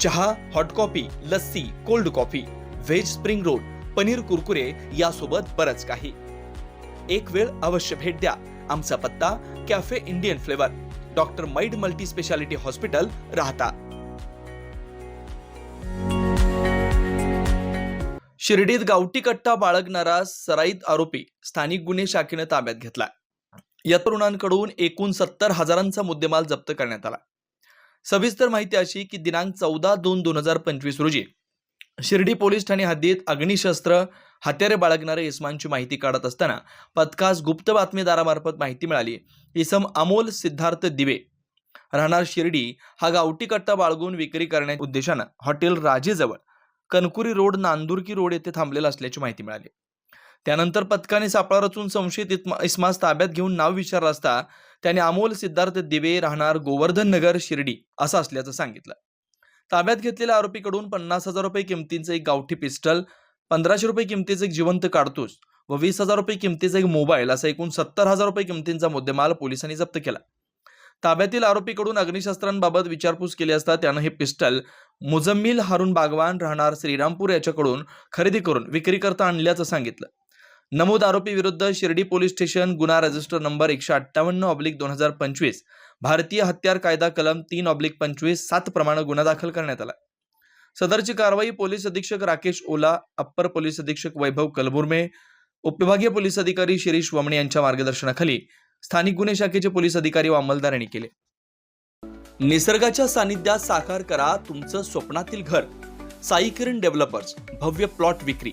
चहा hot coffee lassi cold coffee veg spring roll paneer Kurkure यासोबत बरंच काही. एक वेळ अवश्य भेट द्या. आमचा पत्ता कॅफे इंडियन फ्लेवर डॉक्टर मैड मल्टी स्पेशालिटी हॉस्पिटल राहता. शिर्डीत गावठी कट्टा बाळगणारा सराईत आरोपी स्थानिक गुन्हे शाखेनं ताब्यात घेतला या तरुणांकडून एकूण सत्तर हजारांचा मुद्देमाल जप्त करण्यात आला. सविस्तर माहिती अशी की दिनांक चौदा दोन दोन हजार पंचवीस रोजी शिर्डी पोलीस ठाणे हद्दीत अग्निशस्त्र हत्यारे बाळगणारे इसमांची माहिती काढत असताना पथकास गुप्त बातमीदारामार्फत माहिती मिळाली. इसम अमोल सिद्धार्थ दिवे राहणार शिर्डी हा गावठी कट्टा बाळगून विक्री करण्याच्या उद्देशानं हॉटेल राजेजवळ कनकुरी रोड नांदुरकी रोड येथे थांबलेला असल्याची माहिती मिळाली. त्यानंतर पथकाने सापळा रचून संशयित इस्मास ताब्यात घेऊन नाव विचारलं असता त्याने अमोल सिद्धार्थ दिवे राहणार गोवर्धन नगर शिर्डी असं असल्याचं सांगितलं. ताब्यात घेतलेल्या आरोपीकडून पन्नास हजार रुपये किमतीचं एक गावठी पिस्टल पंधराशे रुपये किमतीचं एक जिवंत काडतूस व वीस हजार रुपये किमतीचा एक मोबाईल असा एकूण सत्तर हजार रुपये किमतींचा मुद्देमाल पोलिसांनी जप्त केला. ताब्यातील आरोपीकडून अग्निशस्त्रांबाबत विचारपूस केली असता त्यानं हे पिस्टल मुजम्मिल हारून बागवान राहणार श्रीरामपूर याच्याकडून खरेदी करून विक्रीकरता आणल्याचं सांगितलं. नमूद आरोपी विरुद्ध शिर्डी पोलीस स्टेशन गुन्हा रजिस्टर नंबर एकशे अठ्ठावन्न ऑब्लिक दोन हजार पंचवीस भारतीय हत्यार कायदा कलम तीन ऑब्लिक पंचवीस सात प्रमाणे गुन्हा दाखल करण्यात आला. सदरची कारवाई पोलीस अधीक्षक राकेश ओला अप्पर पोलीस अधीक्षक वैभव कलबुर्मे उपविभागीय पोलीस अधिकारी शिरीष वमणे यांच्या मार्गदर्शनाखाली स्थानिक गुन्हे शाखेचे पोलीस अधिकारी व अंमलदार यांनी केले. निसर्गाच्या सानिध्यात साकार करा तुमचं स्वप्नातील घर. साई किरण डेव्हलपर्स भव्य प्लॉट विक्री.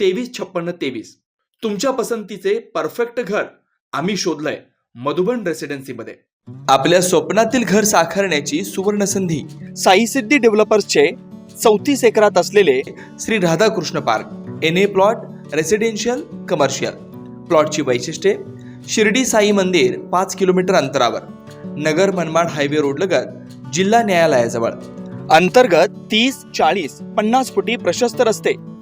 तेवीस छप्पन्न तेवीस. तुमच्या पसंतीचे परफेक्ट घर आम्ही शोधलंय मधुबन रेसिडेन्सीमध्ये आपल्या स्वप्नातील घर साकारण्याची सुवर्ण संधी साई सिद्धी डेव्हलपर्सचे चौतीस एकरात असलेले Shri Radhakrishna park N A plot residential commercial प्लॉटची वैशिष्ट्ये शिर्डी साई मंदिर पाच किलोमीटर अंतरावर नगर मनमाड हायवे रोड लगत जिल्हा न्यायालयाजवळ. अंतर्गत तीस चाळीस पन्नास फुटी प्रशस्त रस्ते